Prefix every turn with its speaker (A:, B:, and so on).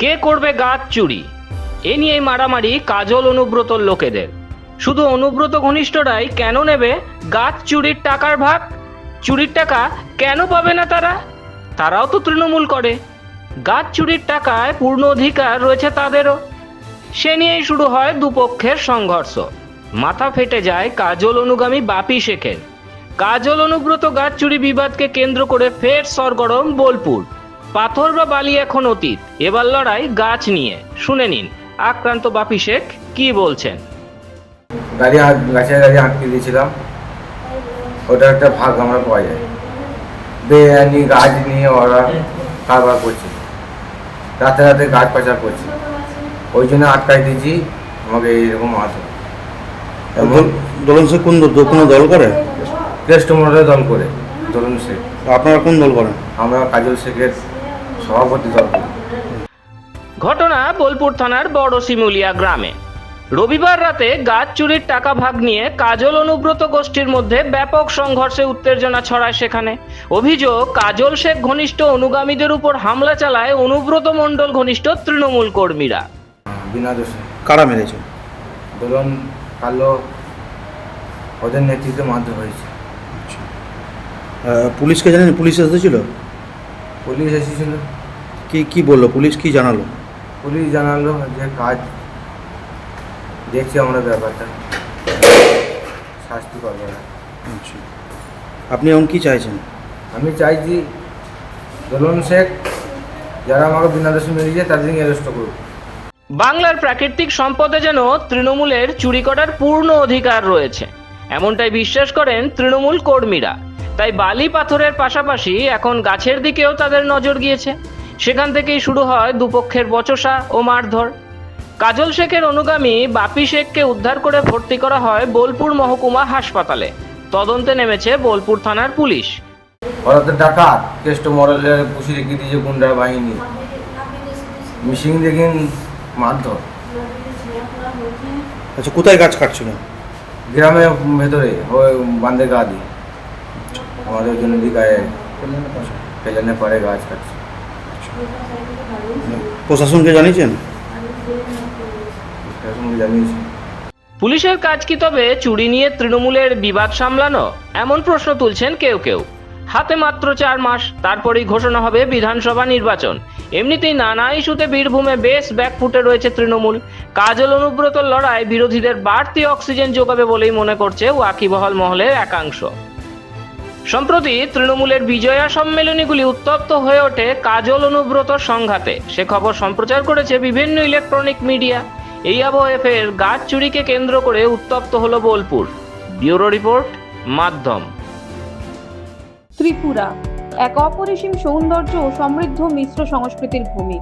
A: কে করবে গাছ চুরি? এ নিয়ে মারামারি কাজল অনুব্রতর লোকেদের। শুধু অনুব্রত ঘনিষ্ঠরাই কেন নেবে গাছ চুরির টাকার ভাগ? চুরির টাকা কেন পাবে না তারা? তারাও তো তৃণমূল করে। গাছ চুরির টাকায় পূর্ণ অধিকার রয়েছে তাদেরও। সে নিয়েই শুরু হয় দুপক্ষের সংঘর্ষ। মাথা ফেটে যায় কাজল অনুগামী বাপি শেখের। কাজল অনুব্রত গাছ চুরি বিবাদকে কেন্দ্র করে ফের সরগরম বোলপুর। পাথর বা বালি এখন অতীত। এবার লড়াই গাছ নিয়ে। শুনে নিন আক্রান্ত বাপি শেখ কি বলছেন?
B: গাড়ি গাছের গাড়ি আটকে দিয়েছিলাম। ওটা একটা ভাগ আমরা পাওয়া যায়। বেআইনি গাছ নিয়ে ওরা কারবার করছে। রাতে রাতে গাছ পাচার করছে। ওই জন্য আটকাই দিয়েছি। আমাকে এইরকম আসো এমন
C: দোলন শেখ কোন দল কোনো দল করে?
B: ক্রেস্ট মোটরের দল করে। ধরুন শেখ।
C: আপনারা কোন দল করেন?
B: আমরা কাজল শেখের সভাপতি
A: ঘটনা বোলপুর থানার বড় শিমুলিয়া গ্রামে। রবিবার রাতে গাছ চুরির টাকা ভাগ নিয়ে কাজল অনুব্রত গোষ্ঠীর মধ্যে ব্যাপক সংঘর্ষে উত্তেজনা ছড়ায় সেখানে। অভিযোগ কাজল শেখ ঘনিষ্ঠ অনুগামীদের উপর হামলা চালায় অনুব্রত মণ্ডল ঘনিষ্ঠ তৃণমূল কর্মীরা।
B: বিনা দোষে।
C: কারা মেরেছে?
B: দোলন কালো ওদের নেতৃত্বে মারধর হয়েছে।
C: আহ, পুলিশকে জানেন? পুলিশ এসেছিল?
B: পুলিশ এসেছিল।
C: কি কি বলল? পুলিশ কি জানালো?
B: পুলিশ জানালো যে কাজ দেখছি আমরা ব্যাপারটা। শাস্তি পাবে না।
C: আচ্ছা। আপনি এখন কি চাইছেন?
B: আমি চাইছি দোলন শেখ যারা আমাকে বিনা দোষে মেরেছে তাদের অ্যারেস্ট করুক।
A: বাংলার প্রাকৃতিক সম্পদে যেন তৃণমূলের চুরি করার পূর্ণ অধিকার রয়েছে। এমনটাই বিশ্বাস করেন তৃণমূল কর্মীরা। তাই বালি পাথরের পাশাপাশি এখন গাছের দিকেও তাদের নজর গিয়েছে। সেখান থেকেই শুরু হয় দুপক্ষের বচসা ও মারধর। কাজল শেখের অনুগামী বাপি শেখকে উদ্ধার করে ভর্তি করা হয় বোলপুর মহকুমা হাসপাতালে। তদন্তে নেমেছে বোলপুর থানার পুলিশ।
B: ওরা তো ডাকাত। কেষ্ট মডেলের পুষি রেখে দিয়েছে গুন্ডা বাহিনী। মিশিং দেখিন মারধর।
C: আচ্ছা কোথায় গাছ কাটছিল?
B: গ্রামের ভেতরে ওই বান্ধে গা দিয়ে। আমাদের জন্য দিকায় পেলেনে পরে গাছ কাটছে।
C: প্রশাসনকে জানিয়েছেন?
A: পুলিশের কাজ কি তবে? চুরি নিয়ে তৃণমূলের বিবাদ সামলানো? এমন প্রশ্ন তুলছেন কেউ কেউ। হাতে মাত্র চার মাস তারপরেই ঘোষণা হবে বিধানসভা নির্বাচন। এমনিতেই নানা ইস্যুতে বীরভূমে বেশ ব্যাকফুটে রয়েছে তৃণমূল। কাজল অনুব্রতর লড়াই বিরোধীদের বাড়তি অক্সিজেন যোগাবে বলেই মনে করছে ওয়াকিবহাল মহলের একাংশ। সম্প্রতি তৃণমূলের বিজয়া সম্মেলনীগুলি উত্তপ্ত হয়ে ওঠে কাজল অনুব্রত সংঘাতে। সে খবর সম্প্রচার করেছে বিভিন্ন ইলেকট্রনিক মিডিয়া। এই আবহে গাছ চুরিকে কেন্দ্র করে উত্তপ্ত হল বোলপুর। ব্যুরো রিপোর্ট, মাধ্যম।
D: ত্রিপুরা, এক অপরিসীম সৌন্দর্য ও সমৃদ্ধ মিশ্র সংস্কৃতির ভূমি।